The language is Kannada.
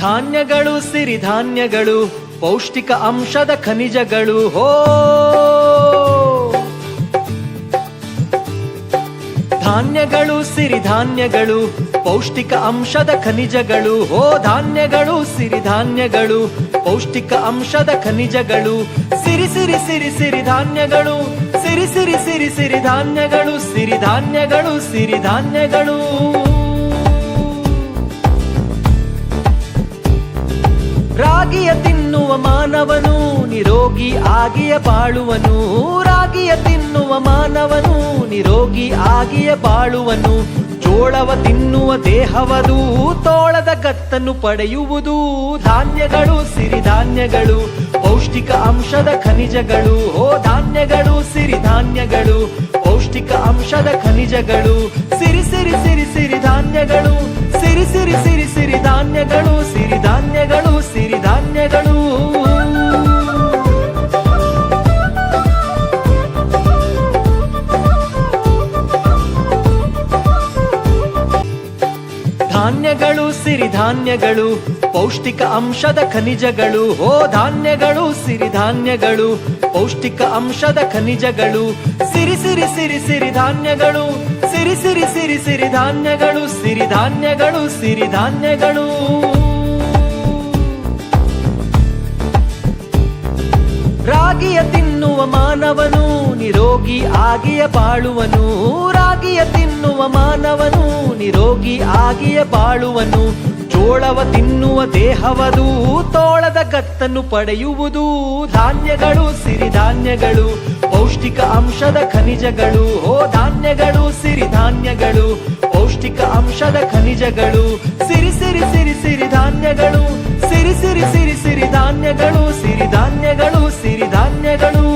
ಧಾನ್ಯಗಳು ಸಿರಿಧಾನ್ಯಗಳು ಪೌಷ್ಟಿಕ ಅಂಶದ ಖನಿಜಗಳು, ಹೋ! ಧಾನ್ಯಗಳು ಸಿರಿಧಾನ್ಯಗಳು ಪೌಷ್ಟಿಕ ಅಂಶದ ಖನಿಜಗಳು, ಹೋ! ಧಾನ್ಯಗಳು ಸಿರಿಧಾನ್ಯಗಳು ಪೌಷ್ಟಿಕ ಅಂಶದ ಖನಿಜಗಳು, ಸಿರಿ ಸಿರಿ ಸಿರಿ ಸಿರಿಧಾನ್ಯಗಳು ಸಿರಿ ಸಿರಿ ಸಿರಿ ಸಿರಿಧಾನ್ಯಗಳು ಸಿರಿಧಾನ್ಯಗಳು ಸಿರಿಧಾನ್ಯಗಳು ರಾಗಿಯ ತಿನ್ನುವ ಮಾನವನು, ನಿರೋಗಿ ಆಗಿಯ ಬಾಳುವನು. ರಾಗಿಯ ತಿನ್ನುವ ಮಾನವನು, ನಿರೋಗಿ ಆಗಿಯ ಬಾಳುವನು. ಜೋಳವ ತಿನ್ನುವ ದೇಹವದು, ತೋಳದ ಕತ್ತನ್ನು ಪಡೆಯುವುದು. ಧಾನ್ಯಗಳು ಸಿರಿಧಾನ್ಯಗಳು, ಪೌಷ್ಟಿಕ ಅಂಶದ ಖನಿಜಗಳು. ಓ ಧಾನ್ಯಗಳು, ಸಿರಿಧಾನ್ಯಗಳು, ಪೌಷ್ಟಿಕ ಅಂಶದ ಖನಿಜಗಳು. ಸಿರಿ ಸಿರಿ ಸಿರಿ ಸಿರಿಧಾನ್ಯಗಳು, ಸಿರಿ ಸಿರಿ ಸಿರಿ ಸಿರಿಧಾನ್ಯಗಳು. ಧಾನ್ಯಗಳು ಸಿರಿಧಾನ್ಯಗಳು ಪೌಷ್ಟಿಕ ಅಂಶದ ಖನಿಜಗಳು. ಓ ಧಾನ್ಯಗಳು ಸಿರಿಧಾನ್ಯಗಳು ಪೌಷ್ಟಿಕ ಅಂಶದ ಖನಿಜಗಳು. ಸಿರಿ ಸಿರಿ ಸಿರಿ ಸಿರಿಧಾನ್ಯಗಳು ಸಿರಿ ಸಿರಿ ಸಿರಿ ಸಿರಿಧಾನ್ಯಗಳು ಸಿರಿಧಾನ್ಯಗಳು ಸಿರಿಧಾನ್ಯಗಳು ರಾಗಿಯ ತಿನ್ನುವ ಮಾನವನು, ನಿರೋಗಿ ಆಗಿಯ ಬಾಳುವನು. ರಾಗಿಯ ತಿನ್ನುವ ಮಾನವನು, ನಿರೋಗಿ ಆಗಿಯೇ ಬಾಳುವನು. ಜೋಳವ ತಿನ್ನುವ ದೇಹವದು, ತೋಳದ ಗತ್ತನ್ನು ಪಡೆಯುವುದು. ಧಾನ್ಯಗಳು ಸಿರಿಧಾನ್ಯಗಳು, ಪೌಷ್ಟಿಕ ಅಂಶದ ಖನಿಜಗಳು. ಓ ಧಾನ್ಯಗಳು, ಸಿರಿಧಾನ್ಯಗಳು, ಪೌಷ್ಟಿಕ ಅಂಶದ ಖನಿಜಗಳು. ಸಿರಿ ಸಿರಿ ಸಿರಿ, ಸಿರಿಧಾನ್ಯಗಳು, ಸಿರಿ ಸಿರಿ ಸಿರಿ, ಸಿರಿಧಾನ್ಯಗಳು ಸಿರಿಧಾನ್ಯಗಳು ಸಿರಿಧಾನ್ಯಗಳು.